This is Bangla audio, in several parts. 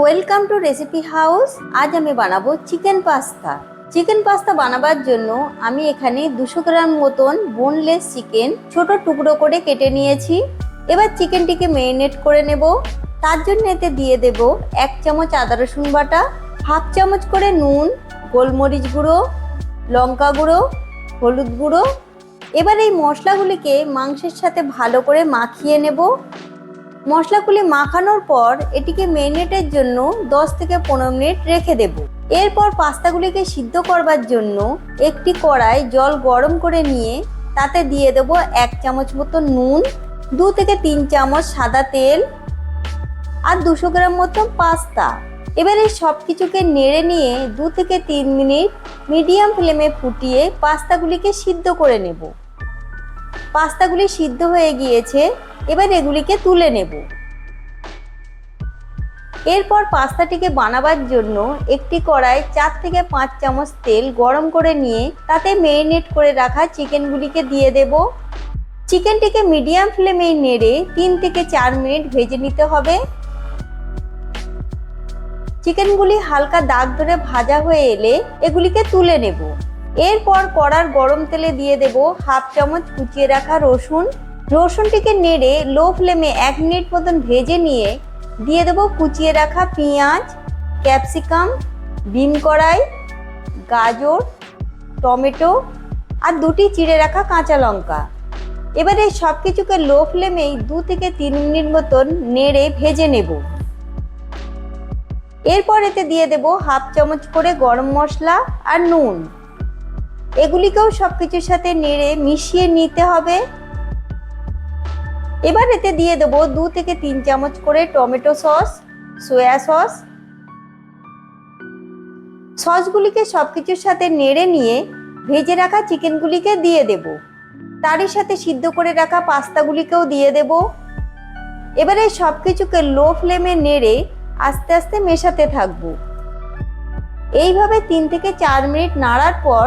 ওয়েলকাম টু রেসিপি হাউস আজ আমি বানাবো চিকেন পাস্তা। চিকেন পাস্তা বানাবার জন্য আমি এখানে দুশো গ্রাম মতন বোনলেস চিকেন ছোট টুকরো করে কেটে নিয়েছি। এবার চিকেনটিকে মেরিনেট করে নেব। তার জন্য এতে দিয়ে দেব এক চামচ আদা রসুন বাটা, হাফ চামচ করে নুন, গোলমরিচ গুঁড়ো, লঙ্কা গুঁড়ো, হলুদ গুঁড়ো। এবার এই মশলাগুলিকে মাংসের সাথে ভালো করে মাখিয়ে নেব। মশলাগুলি মাখানোর পর এটিকে মেরিনেটের জন্য 10 থেকে পনেরো মিনিট রেখে দেব। এরপর পাস্তাগুলিকে সিদ্ধ করবার জন্য একটি কড়াই জল গরম করে নিয়ে তাতে দিয়ে দেব এক চামচ মতো নুন, দু থেকে তিন চামচ সাদা তেল আর দুশো গ্রাম মতো পাস্তা। এবারে সব কিছুকে নেড়ে নিয়ে দু থেকে তিন মিনিট মিডিয়াম ফ্লেমে ফুটিয়ে পাস্তাগুলিকে সিদ্ধ করে নেব। পাস্তাগুলি সিদ্ধ হয়ে গিয়েছে। এবার এগুলিকে তুলে নেব। এরপর পাস্তাটিকে বানাবার জন্য একটি কড়াই চার থেকে পাঁচ চামচ তেল গরম করে নিয়ে তাতে মেরিনেট করে রাখা চিকেনগুলিকে দিয়ে দেব। চিকেনটিকে মিডিয়াম ফ্লেমে নেড়ে তিন থেকে চার মিনিট ভেজে নিতে হবে। চিকেনগুলি হালকা দাগ ধরে ভাজা হয়ে এলে এগুলিকে তুলে নেব। এরপর কড়ার গরম তেলে দিয়ে দেব হাফ চামচ কুচিয়ে রাখা রসুন। রসুনটিকে নেড়ে লো ফ্লেমে এক মিনিট মতন ভেজে নিয়ে দিয়ে দেবো কুচিয়ে রাখা পেঁয়াজ, ক্যাপসিকাম, বিন কড়াই, গাজর, টমেটো আর দুটি চিড়ে রাখা কাঁচা লঙ্কা। এবারে সব কিছুকে লো ফ্লেমেই দু থেকে তিন মিনিট মতন নেড়ে ভেজে নেব। এরপর এতে দিয়ে দেব হাফ চামচ করে গরম মশলা আর নুন। এগুলিকেও সব কিছুর সাথে নেড়ে মিশিয়ে নিতে হবে। এবার এতে দিয়ে দেব দু থেকে তিন চামচ করে টমেটো সস, সোয়া সস। সসগুলিকে সব কিছুর সাথে নেড়ে নিয়ে ভেজে রাখা চিকেনগুলিকে দিয়ে দেব। তারই সাথে সিদ্ধ করে রাখা পাস্তাগুলিকেও দিয়ে দেব। এবারে সব কিছুকে লো ফ্লেমে নেড়ে আস্তে আস্তে মেশাতে থাকব। এইভাবে তিন থেকে চার মিনিট নাড়ার পর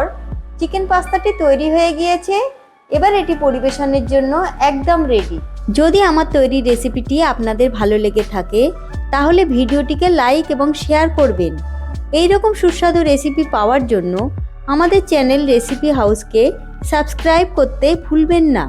চিকেন পাস্তাটি তৈরি হয়ে গিয়েছে। এবার এটি পরিবেশনের জন্য একদম রেডি যদি আমার তৈরি রেসিপিটি আপনাদের ভালো লেগে থাকে, তাহলে ভিডিওটিকে লাইক এবং শেয়ার করবেন। এই রকম সুস্বাদু রেসিপি পাওয়ার জন্য আমাদের চ্যানেল রেসিপি হাউসকে সাবস্ক্রাইব করতে ভুলবেন না।